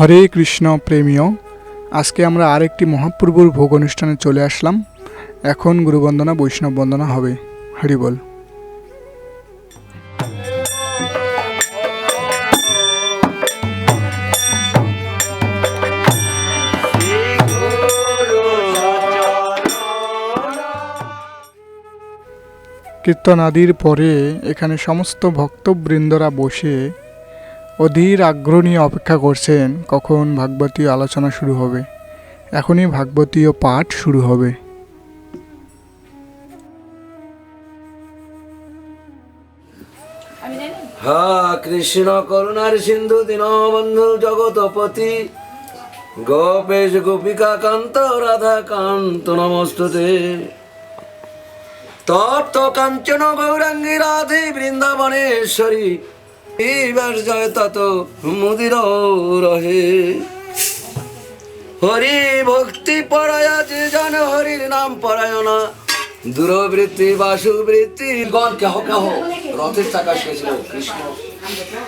হরে কৃষ্ণ প্রেমীয়, আজকে আমরা আরেকটি মহাপ্রভুর ভোগ অনুষ্ঠানে চলে আসলাম। এখন গুরুবন্দনা, বৈষ্ণব বন্দনা হবে। হরি বল। কীর্তন আদির পরে এখানে সমস্ত ভক্তবৃন্দরা বসে অধীর আগ্রহ নিয়ে অপেক্ষা করছেন কখন ভাগবতীয় আলোচনা শুরু হবে। এখনই ভাগবতীয় পাঠ শুরু হবে। হা কৃষ্ণ করুণার সিন্ধু দীনবন্ধু জগতপতি। গোপেশ গোপিকা কান্ত রাধা কান্ত নমস্তুতে। তপ্ত কাঞ্চন গৌরাঙ্গী রাধে বৃন্দাবনেশ্বরী। এইবার জয় তত মুদির রহে। হরি ভক্তি পরায়া যে জন, হরির নাম পরায়ণা। দূরবৃত্তি, বাসুবৃত্তি, গণ কেহ কেহ, রথের চাকা শেষল কৃষ্ণ।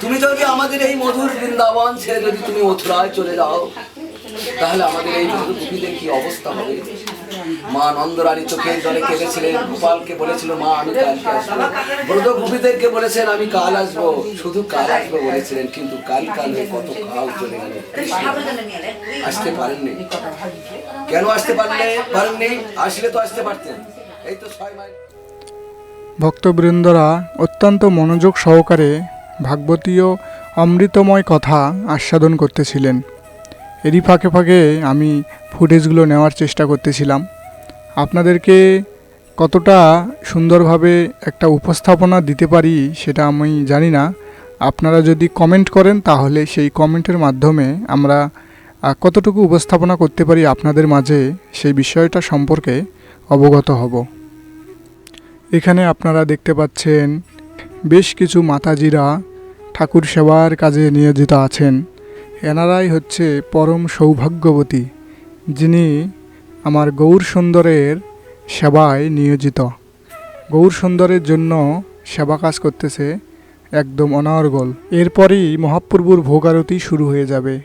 তুমি যদি আমাদের এই মধুর বৃন্দাবন ছেড়ে যদি তুমি মথুরায় চলে যাও, তাহলে আমাদের এই মধুর কি অবস্থা হবে? মা নন্দরানী চোখে জলে কেঁদেছিলেন, গোপালকে বলেছিল, মা, আমি কালকে আসব। ব্রত গোপীদেরকে বলেছেন, আমি কাল আসব। শুধু কাল আসব বলেছিলেন, কিন্তু কাল কাল হয়ে কত কাল চলে গেল। আসতে পারেননি। কেন আসতে পারলে, পারেননি? আসলে তো আসতে পারতেন। এই তো ছয় মাইল। ভক্তবৃন্দরা অত্যন্ত মনোযোগ সহকারে ভাগবতীয় অমৃতময় কথা আস্বাদন করতেছিলেন। এরই ফাঁকে ফাঁকে আমি ফুটেজগুলো নেওয়ার চেষ্টা করতেছিলাম। আপনাদেরকে কতটা সুন্দরভাবে একটা উপস্থাপনা দিতে পারি সেটা আমি জানি না। আপনারা যদি কমেন্ট করেন তাহলে সেই কমেন্টের মাধ্যমে আমরা কতটুকু উপস্থাপনা করতে পারি আপনাদের মাঝে সেই বিষয়টা সম্পর্কে অবগত হব। এখানে আপনারা দেখতে পাচ্ছেন, বেশ কিছু মাতাজিরা ঠাকুর সেবার কাজে নিয়োজিত আছেন। এনারাই হচ্ছে পরম সৌভাগ্যবতী, যিনি আমার গৌর সুন্দরের সেবায় নিয়োজিত। গৌর সুন্দরের জন্য সেবা কাজ করতেছে একদম অনার্গল। এরপরই মহাপ্রভুর ভোগারতি শুরু হয়ে যাবে।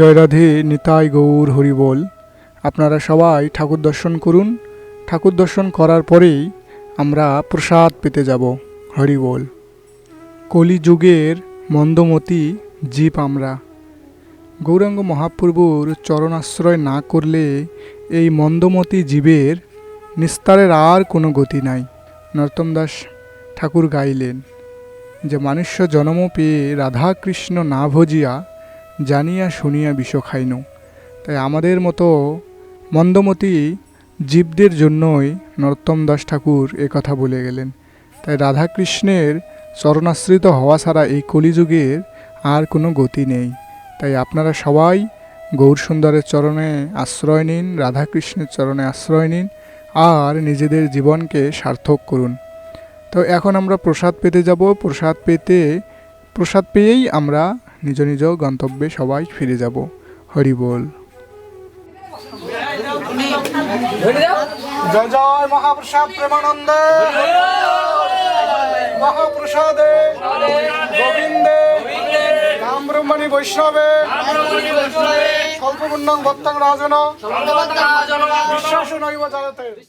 জয় রাধে নিতাই গৌর হরিবোল। আপনারা সবাই ঠাকুর দর্শন করুন। ঠাকুর দর্শন করার পরেই আমরা প্রসাদ পেতে যাব হরিবোল। কলিযুগের মন্দমতি জীব আমরা। গৌরাঙ্গ মহাপ্রভুর চরণাশ্রয় না করলে এই মন্দমতি জীবের নিস্তারের আর কোনো গতি নাই। নরোত্তম দাস ঠাকুর গাইলেন, যে মানুষ্য জন্ম পেয়ে রাধাকৃষ্ণ না ভজিয়া জানিয়া শুনিয়া বিষ খাইনু তাই আমাদের মতো মন্দমতি জীবদের জন্যই নরোত্তম দাস ঠাকুর কথা বলে গেলেন। তাই রাধাকৃষ্ণের চরণাশ্রিত হওয়া ছাড়া এই কলিযুগের আর কোনো গতি নেই। তাই আপনারা সবাই গৌর সুন্দরের চরণে আশ্রয় নিন, রাধাকৃষ্ণের চরণে আশ্রয় নিন আর নিজেদের জীবনকে সার্থক করুন। তো এখন আমরা প্রসাদ পেতে যাব। প্রসাদ পেতে, প্রসাদ পেয়েই আমরা নিজ নিজ গন্তব্যে সবাই ফিরে যাব। হরি বল। জয় জয় মহাপ্রসাদ প্রেমানন্দে। মহাপ্রসাদে গোবিন্দে। রাম ব্রহ্মণী বৈষ্ণবে। স্বল্পপুণ্যং ভক্তাং রাজন। বিশ্বাস নৈব জায়তে।